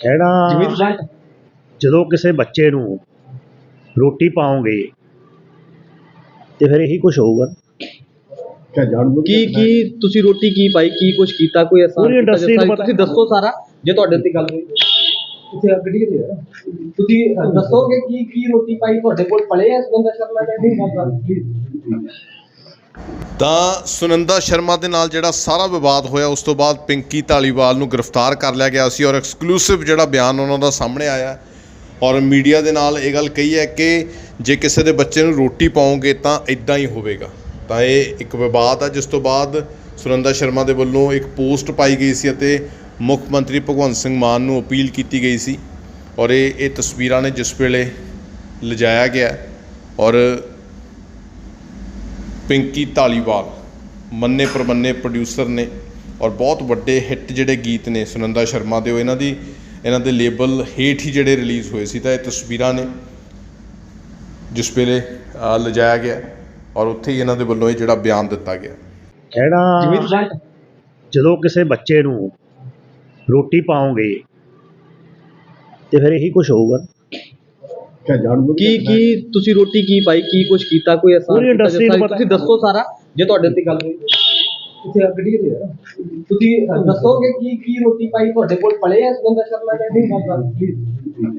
ਕਹਿਣਾ ਜਦੋਂ ਕਿਸੇ ਬੱਚੇ ਨੂੰ ਰੋਟੀ ਪਾਓਗੇ ਤੇ ਫਿਰ ਇਹੀ ਕੁਝ ਹੋਊਗਾ। ਕੀ ਕੀ ਤੁਸੀਂ ਰੋਟੀ ਕੀ ਪਾਈ ਕੀ ਕੁਝ ਕੀਤਾ ਕੋਈ ਐਸਾ ਪੂਰੀ industry ਨੂੰ ਪਤਾ- ਤੁਸੀਂ ਦੱਸੋ ਸਾਰਾ ਜੇ ਤੁਹਾਡੇ ਤੇ ਗੱਲ ਹੋਈ। ਤੁਸੀਂ ਗੱਡੀ ਕਿਤੇ ਆ ਤੁਸੀਂ ਦੱਸੋਗੇ ਕੀ ਕੀ ਰੋਟੀ ਪਾਈ ਤੁਹਾਡੇ ਕੋਲ ਪਲੇ ਆ ਸੁਗੰਧਾ ਸ਼ਰਮਾ ਨੇ ਤਾਂ ਸੁਨੰਦਾ ਸ਼ਰਮਾ ਦੇ ਨਾਲ ਜਿਹੜਾ ਸਾਰਾ ਵਿਵਾਦ ਹੋਇਆ, ਉਸ ਤੋਂ ਬਾਅਦ ਪਿੰਕੀ ਢਾਲੀਵਾਲ ਨੂੰ ਗ੍ਰਿਫਤਾਰ ਕਰ ਲਿਆ ਗਿਆ ਸੀ ਔਰ ਐਕਸਕਲੂਸਿਵ ਜਿਹੜਾ ਬਿਆਨ ਉਹਨਾਂ ਦਾ ਸਾਹਮਣੇ ਆਇਆ। ਔਰ ਮੀਡੀਆ ਦੇ ਨਾਲ ਇਹ ਗੱਲ ਕਹੀ ਹੈ ਕਿ ਜੇ ਕਿਸੇ ਦੇ ਬੱਚੇ ਨੂੰ ਰੋਟੀ ਪਾਉਂਗੇ ਤਾਂ ਇਦਾਂ ਹੀ ਹੋਵੇਗਾ। ਤਾਂ ਇਹ ਇੱਕ ਵਿਵਾਦ ਆ, ਜਿਸ ਤੋਂ ਬਾਅਦ ਸੁਨੰਦਾ ਸ਼ਰਮਾ ਦੇ ਵੱਲੋਂ ਇੱਕ ਪੋਸਟ ਪਾਈ ਗਈ ਸੀ ਅਤੇ ਮੁੱਖ ਮੰਤਰੀ ਭਗਵੰਤ ਸਿੰਘ ਮਾਨ ਨੂੰ ਅਪੀਲ ਕੀਤੀ ਗਈ ਸੀ। ਔਰ ਇਹ ਇਹ ਤਸਵੀਰਾਂ ਨੇ ਜਿਸ ਵੇਲੇ ਲਿਜਾਇਆ ਗਿਆ। ਔਰ ਪਿੰਕੀ ਢਾਲੀਵਾਲ ਮੰਨੇ ਪ੍ਰਮੰਨੇ ਪ੍ਰੋਡਿਊਸਰ ਨੇ ਔਰ ਬਹੁਤ ਵੱਡੇ ਹਿੱਟ ਜਿਹੜੇ ਗੀਤ ਨੇ ਸੁਨੰਦਾ ਸ਼ਰਮਾ ਦੇ ਉਹ ਇਹਨਾਂ ਦੀ ਇਹਨਾਂ ਦੇ ਲੇਬਲ ਹੇਠ ਹੀ ਜਿਹੜੇ ਰਿਲੀਜ਼ ਹੋਏ ਸੀ ਤਾਂ ਇਹ ਤਸਵੀਰਾਂ ਨੇ ਜਿਸ ਵੇਲੇ ਲਿਜਾਇਆ ਗਿਆ ਔਰ ਉੱਥੇ ਹੀ ਇਹਨਾਂ ਦੇ ਵੱਲੋਂ ਇਹ ਜਿਹੜਾ ਬਿਆਨ ਦਿੱਤਾ ਗਿਆ। ਕਹਿਣਾ ਜਦੋਂ ਕਿਸੇ ਬੱਚੇ ਨੂੰ ਰੋਟੀ ਪਾਓਗੇ ਤੇ ਫਿਰ ਇਹੀ ਕੁਝ ਹੋਊਗਾ? ਕੀ ਕੀ ਤੁਸੀਂ ਰੋਟੀ ਕੀ ਪਾਈ ਕੀ ਕੁਝ ਕੀਤਾ ਕੋਈ ਐਸਾ ਪੂਰੀ industry ਨੂੰ ਪਤਾ- ਤੁਸੀਂ ਦੱਸੋ ਸਾਰਾ ਜੇ ਤੁਹਾਡੇ ਤੇ ਗੱਲ ਹੋਈ। ਤੁਸੀਂ ਗੱਡੀ ਆ ਤੁਸੀਂ ਦੱਸੋਗੇ ਕੀ ਕੀ ਰੋਟੀ ਪਾਈ ਤੁਹਾਡੇ ਕੋਲ ਪਲੇ ਆ ਸੁਗੰਧਾ ਸ਼ਰਮਾ ਨੇ ਨਹੀਂ।